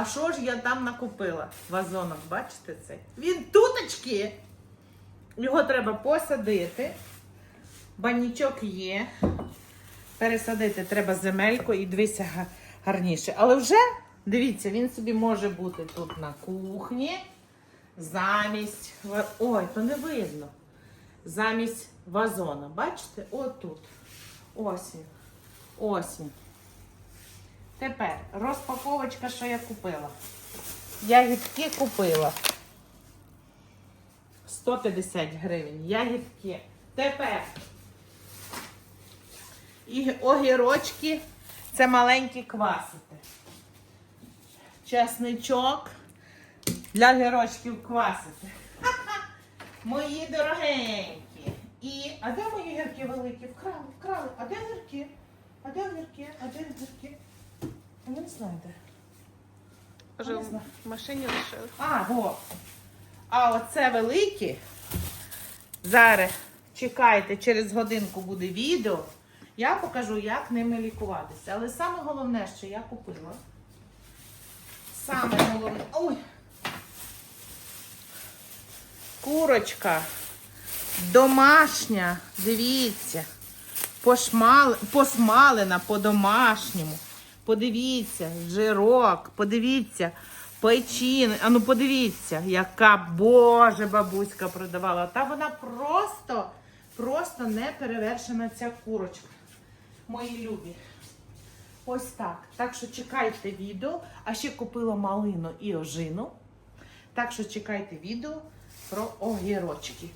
А що ж я там накупила? Вазонок, бачите цей? Він туточки. Його треба посадити. Банічок є. Пересадити треба земельку і дивися гарніше. Але вже, дивіться, він собі може бути тут на кухні. Замість. Ой, то не видно. Замість вазона. Бачите? Отут. Ось він. Ось він. Тепер розпаковочка, що я купила. Ягідки купила. 150 гривень. Ягідки. Тепер. І огірочки. Це маленькі квасити. Чесничок для огірочків квасити. Ха-ха! Мої дорогенькі. І. А де мої гірки великі? Вкрали, вкрали. А де гірки? А де гірки? А де гірки? Не знаю. в машині лишили. А, во. А оце великі. Зараз чекайте, через годинку буде відео. Я покажу, як ними лікуватися. Але саме головне, що я купила. Саме головне. Ой. Курочка. Домашня. Дивіться. Пошмал... Посмалена по-домашньому. Подивіться, жирок, подивіться, печін. А ну подивіться, яка Боже бабуська продавала. Та вона просто, просто не перевершена ця курочка. Мої любі. Ось так. Так що чекайте відео. А ще купила малину і ожину. Так що чекайте відео про огірочки.